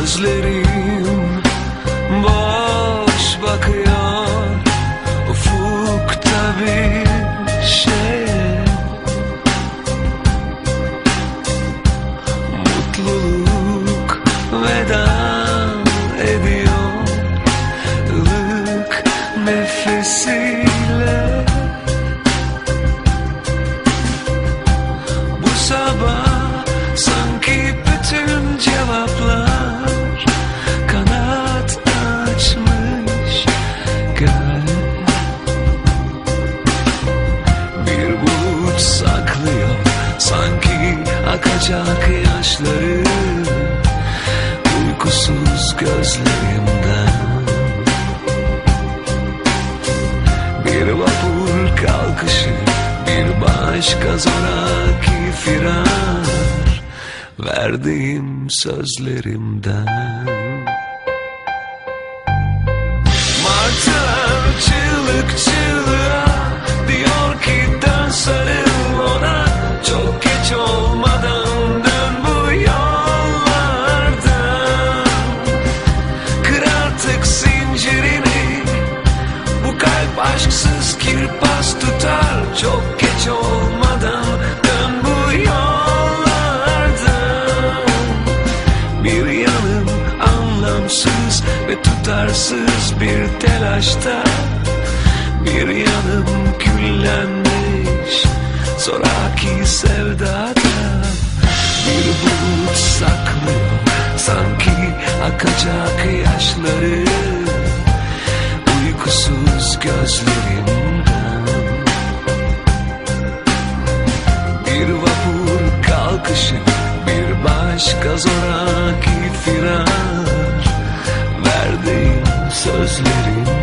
Gözlerim akacak yaşları Uykusuz gözlerimden. Bir vapur kalkışı Bir başka zoraki firar. Verdiğim sözlerimden. Martılar çığlık çığlığa aşksız kirpas tutar. Çok geç olmadan dön bu yollardan Bir yanım anlamsız ve tutarsız bir telaşta. Bir yanım küllenmiş zoraki sevdada. Bir bulut saklıyor sanki akacak yaşları. Uykusuz gözlerimden kalkışı Bir başka zoraki firar. Verdiğim sözlerimden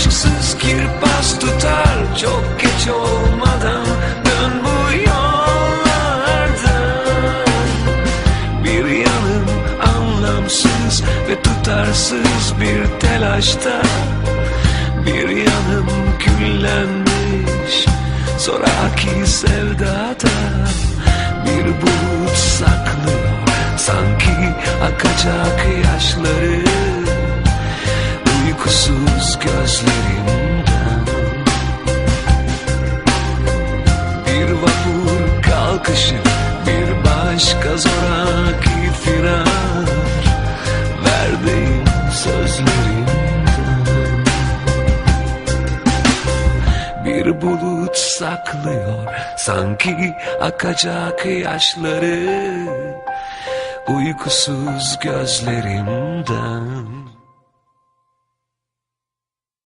aşksız kirpas tutar. Çok geç olmadan dön bu yollardan bir yanım anlamsız ve tutarsız bir telaşta. Bir yanım küllenmiş zoraki sevdada Bir bulut saklıyor sanki akacak yaşları gözlerimden. Bir vapur kalkışı Bir başka zoraki firar. Verdiğim sözlerimden Bir bulut saklıyor Sanki akacak yaşları. Uykusuz gözlerimden